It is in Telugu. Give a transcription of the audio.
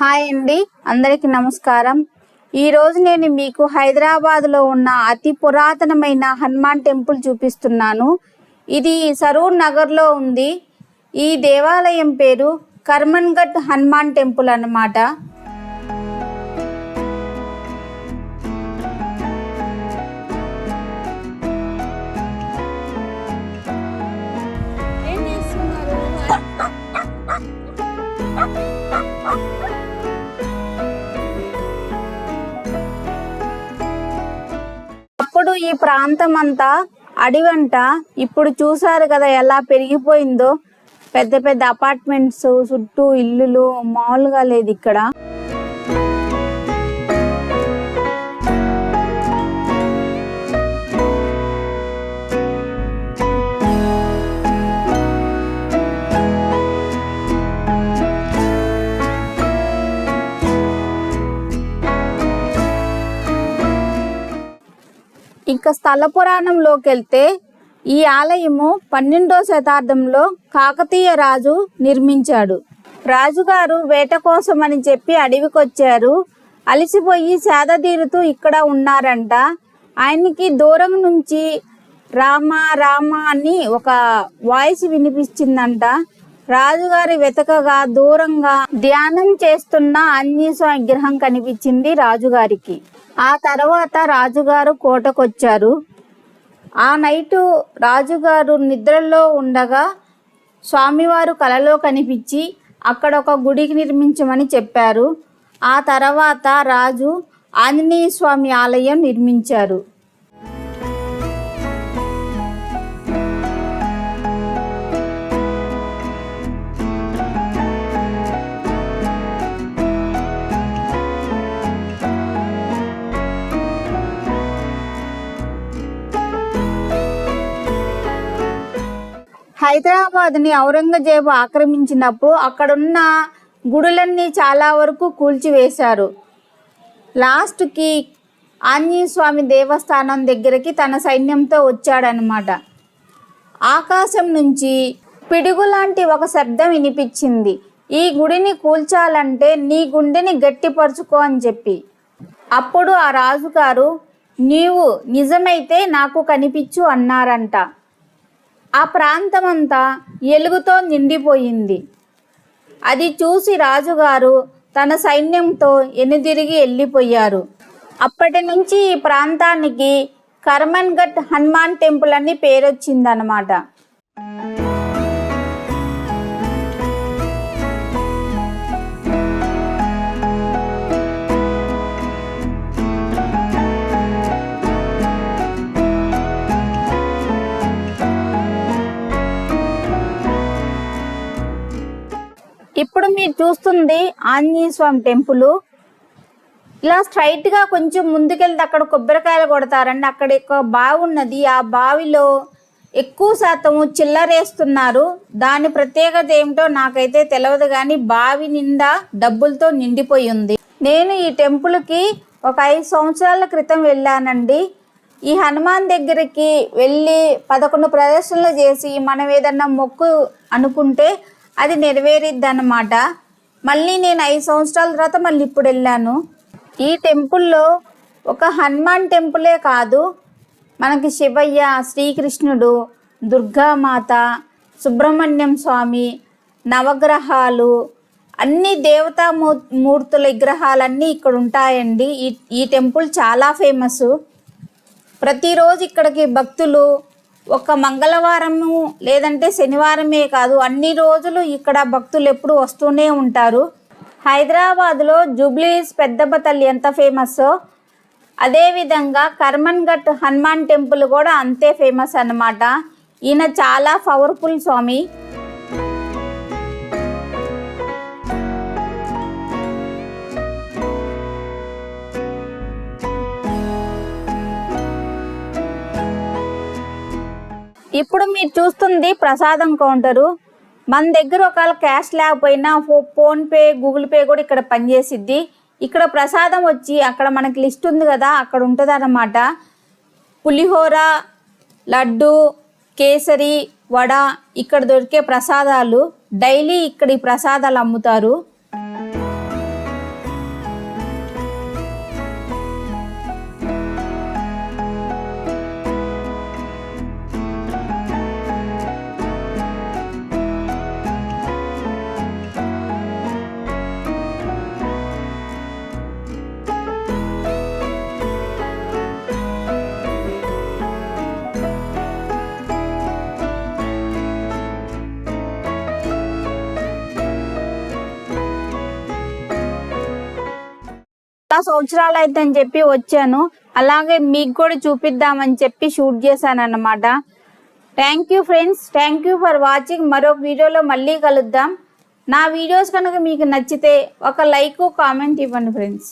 హాయ్ అండి. అందరికీ నమస్కారం. ఈరోజు నేను మీకు హైదరాబాద్లో ఉన్న అతి పురాతనమైన హనుమాన్ టెంపుల్ చూపిస్తున్నాను. ఇది సరూర్ నగర్లో ఉంది. ఈ దేవాలయం పేరు కర్మన్ఘట్ హనుమాన్ టెంపుల్ అన్నమాట. ఈ ప్రాంతం అంతా అడివంట. ఇప్పుడు చూసారు కదా ఎలా పెరిగిపోయిందో. పెద్ద పెద్ద అపార్ట్మెంట్స్ చుట్టూ ఇల్లులు మామూలుగా లేదు ఇక్కడ. ఇంకా స్థల పురాణంలోకి వెళ్తే ఈ ఆలయము పన్నెండో శతాబ్దంలో కాకతీయ రాజు నిర్మించాడు. రాజుగారు వేట కోసం అని చెప్పి అడవికొచ్చారు. అలసిపోయి సేదతీరుతూ ఇక్కడ ఉన్నారంట. ఆయనకి దూరం నుంచి రామ రామ అని ఒక వాయిస్ వినిపించిందంట రాజుగారి వెతకగా దూరంగా ధ్యానం చేస్తున్న ఆంజనేయ విగ్రహం కనిపించింది రాజుగారికి. ఆ తర్వాత రాజుగారు కోటకొచ్చారు. ఆ నైటు రాజుగారు నిద్రలో ఉండగా స్వామివారు కలలో కనిపించి అక్కడ ఒక గుడికి నిర్మించమని చెప్పారు. ఆ తర్వాత రాజు ఆంజనేయ స్వామి ఆలయం నిర్మించారు. హైదరాబాద్ని ఔరంగజేబు ఆక్రమించినప్పుడు అక్కడున్న గుడులన్నీ చాలా వరకు కూల్చివేశారు. లాస్ట్కి ఆంజనేయస్వామి దేవస్థానం దగ్గరికి తన సైన్యంతో వచ్చాడనమాట ఆకాశం నుంచి పిడుగు లాంటి ఒక శబ్దం వినిపించింది. ఈ గుడిని కూల్చాలంటే నీ గుండెని గట్టిపరుచుకో అని చెప్పి. అప్పుడు ఆ రాజుగారు నీవు నిజమైతే నాకు కనిపించు అన్నారంట. ఆ ప్రాంతమంతా ఎలుగుతో నిండిపోయింది. అది చూసి రాజుగారు తన సైన్యంతో ఎనుదిరిగి వెళ్ళిపోయారు అప్పటి నుంచి ఈ ప్రాంతానికి కర్మన్ఘట్ హనుమాన్ టెంపుల్ అని పేరొచ్చిందనమాట. ఇప్పుడు మీరు చూస్తుంది ఆంజనేయ స్వామి టెంపుల్. ఇలా స్ట్రైట్గా కొంచెం ముందుకెళ్తే అక్కడ కొబ్బరికాయలు కొడతారండి. అక్కడ ఒక బావి ఉన్నది. ఆ బావిలో ఎక్కువ శాతం చిల్లరేస్తున్నారు. దాని ప్రత్యేకత ఏమిటో నాకైతే తెలియదు కానీ బావి నిండా డబ్బులతో నిండిపోయి ఉంది. నేను ఈ టెంపుల్కి ఒక ఐదు సంవత్సరాల క్రితం వెళ్ళానండి. ఈ హనుమాన్ దగ్గరికి వెళ్ళి పదకొండు ప్రదర్శనలు చేసి మనం ఏదన్నా మొక్కు అనుకుంటే అది నెరవేరిద్ది అన్నమాట మళ్ళీ నేను ఐదు సంవత్సరాల తర్వాత మళ్ళీ ఇప్పుడు వెళ్ళాను. ఈ టెంపుల్లో ఒక హనుమాన్ టెంపులే కాదు మనకి శివయ్య శ్రీకృష్ణుడు దుర్గామాత సుబ్రహ్మణ్యం స్వామి నవగ్రహాలు అన్ని దేవతా మూ- మూర్తుల విగ్రహాలన్నీ ఇక్కడ ఉంటాయండి. ఈ ఈ టెంపుల్ చాలా ఫేమస్. ప్రతిరోజు ఇక్కడికి భక్తులు ఒక మంగళవారము లేదంటే శనివారమే కాదు అన్ని రోజులు ఇక్కడ భక్తులు ఎప్పుడు వస్తూనే ఉంటారు. హైదరాబాద్లో జూబ్లీస్ పెద్దమ్మ తల్లి ఎంత ఫేమస్సో అదేవిధంగా కర్మన్ఘట్ హనుమాన్ టెంపుల్ కూడా అంతే ఫేమస్ అన్నమాట. ఈయన చాలా పవర్ఫుల్ స్వామి. ఇప్పుడు మీరు చూస్తుంది ప్రసాదం కౌంటరు మన దగ్గర ఒకవేళ క్యాష్ లేకపోయినా ఫో- ఫోన్ పే గూగుల్ పే కూడా ఇక్కడ పనిచేసిద్ది. ఇక్కడ ప్రసాదం వచ్చి అక్కడ మనకి లిస్ట్ ఉంది కదా అక్కడ ఉంటుంది అన్నమాట పులిహోర లడ్డు కేసరి వడ ఇక్కడ దొరికే ప్రసాదాలు. డైలీ ఇక్కడ ఈ ప్రసాదాలు అమ్ముతారు. సంవత్సరాలు అని చెప్పి వచ్చాను. అలాగే మీకు కూడా చూపిద్దామని చెప్పి షూట్ చేశాను అన్నమాట thank you friends thank you for watching మరో వీడియోలో మళ్ళీ కలుద్దాం. నా వీడియోస్ కనుక మీకు నచ్చితే ఒక లైక్ కామెంట్ ఇవ్వండి ఫ్రెండ్స్